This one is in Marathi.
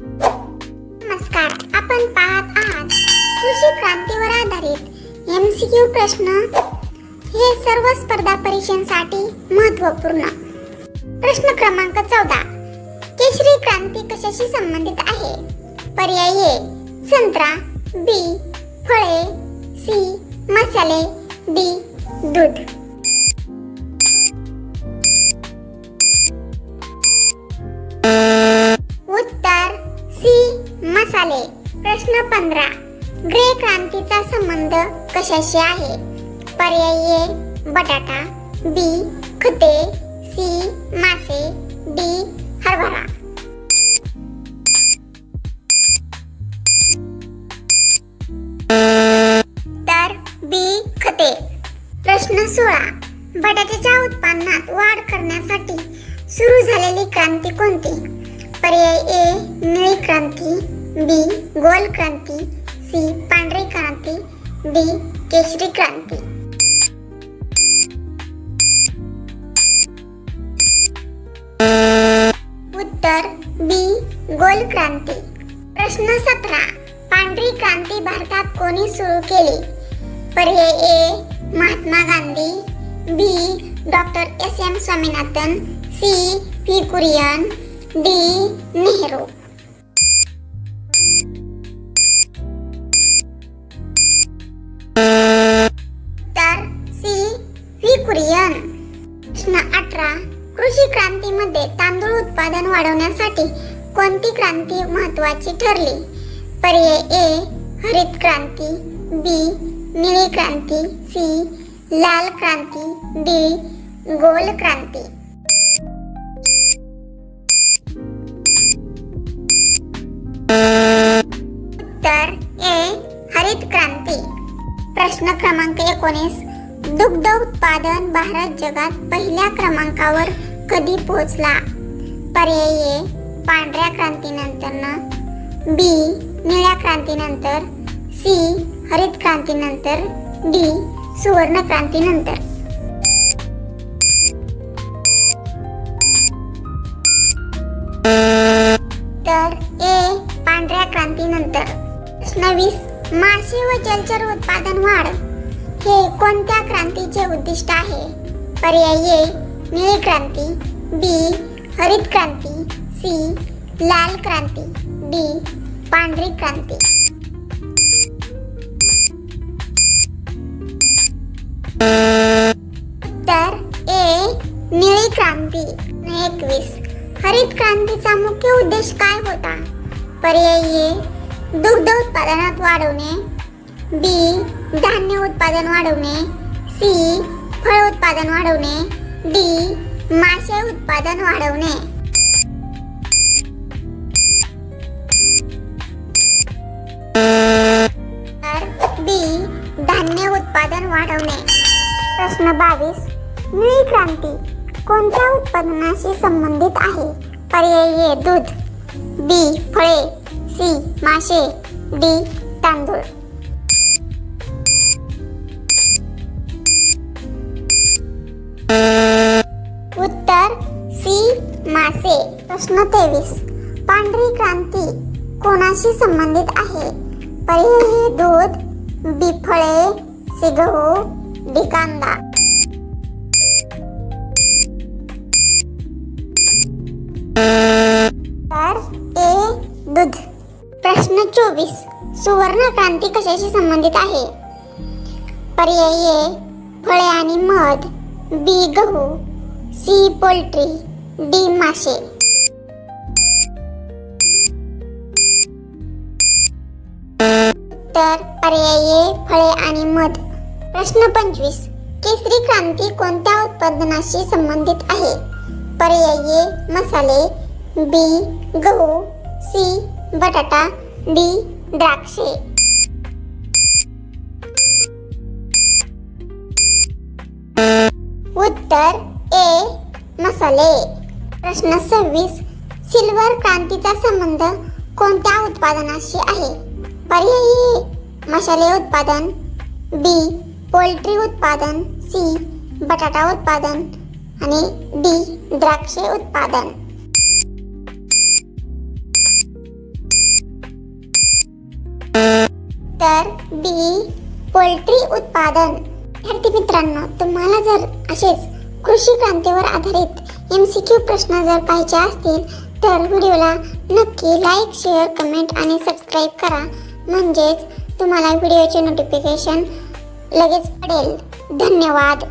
नमस्कार आपण पाहत आहात कृषी क्रांतीवर आधारित एमसीक्यू प्रश्न. हे सर्व स्पर्धा परीक्षांसाठी महत्त्वपूर्ण. प्रश्न क्रमांक चौदा. केशरी क्रांती कशाशी संबंधित आहे? पर्याय ए संत्रा बी फळे सी मसाले डी दूध. प्रश्न पंधरा. ग्रे क्रांतीचा संबंध कशाशी आहे? पर्याय ए बटाटा बी खते सी मासे डी हरभरा. तर बी खते. प्रश्न सोळा. बटाट्याच्या उत्पन्नात वाढ करण्यासाठी सुरू झालेली क्रांती कोणती? गोल क्रांती सी. पांढरी क्रांती डी. केशरी क्रांती उत्तर बी. गोल क्रांती प्रश्न सतरा. पांढरी क्रांती भारतात कोणी सुरू केली? पर्याय A. Mahatma Gandhi B. Doctor S. M. Swaminathan C. P Kurien D. Nehru. कृषी क्रांतीमध्ये तांदूळ उत्पादन वाढवण्यासाठी कोणती क्रांती महत्वाची ठरली? पर्याय ए हरित क्रांती बी निळी क्रांती सी लाल क्रांती डी गोल क्रांती. उत्तर ए हरित क्रांती. प्रश्न क्रमांक एकोणीस दुग्ध उत्पादन भारत जगात पहिल्या क्रमांकावर कधी पोहोचला पर्याय ए पांढऱ्या क्रांतीनंतर बी निळ्या क्रांतीनंतर. सी हरित क्रांतीनंतर. डी सुवर्ण क्रांतीनंतर. तर ए पांढऱ्या क्रांतीनंतर. प्रश्न वीस मासे व जलचर उत्पादन वाढ. हे कोणत्या क्रांतीचे उद्दिष्ट आहे? पर्याय ए निळी क्रांती बी हरित क्रांती सी लाल क्रांती डी पांढरी क्रांती. तर ए निळी क्रांती. एकवीस. हरित क्रांतीचा मुख्य उद्देश काय होता? पर्याय ए दुग्ध उत्पादनात वाढवणे. बी धान्य उत्पादन वाढवणे. सी फळ उत्पादन वाढवणे. डी मासे उत्पादन वाढवणे. तर बी धान्य उत्पादन वाढवणे. प्रश्न बावीस निळी क्रांती कोणत्या उत्पादनाशी संबंधित आहे? पर्याय दूध. बी फळे. सी मासे. डी तांदूळ. प्रश्न तेवीस. पांढरी क्रांती कोणाशी संबंधित आहे? पर्याय हे दूध बी फळे डिकांदा. गहू तर ए दूध. प्रश्न चोवीस. सुवर्ण क्रांती कशाशी संबंधित आहे? पर्याय ए फळे आणि मध बी गहू सी पोल्ट्री डी मासे. तर पर्याये फळे आणि मध. प्रश्न पंचवीस. केसरी क्रांती कोणत्या उत्पादनाशी संबंधित आहे? पर्याये मसाले बी गहू सी बटाटा डी द्राक्षे. उत्तर ए मसाले. प्रश्न सव्वीस. सिल्वर क्रांतीचा संबंध कोणत्या उत्पादनाशी आहे? पर्यायी मसाले उत्पादन बी पोल्ट्री उत्पादन सी बटाटा उत्पादन आणि डी द्राक्षे उत्पादन. तर बी पोल्ट्री उत्पादन. विद्यार्थी मित्रांनो तुम्हाला जर असेच कृषी क्रांतीवर आधारित एम सी क्यू प्रश्न जर पाहिजे असतील तर व्हिडिओला नक्की लाईक शेअर कमेंट आणि सबस्क्राईब करा. म्हणजेच तुम्हाला व्हिडिओचे नोटिफिकेशन लगेच पडेल. धन्यवाद.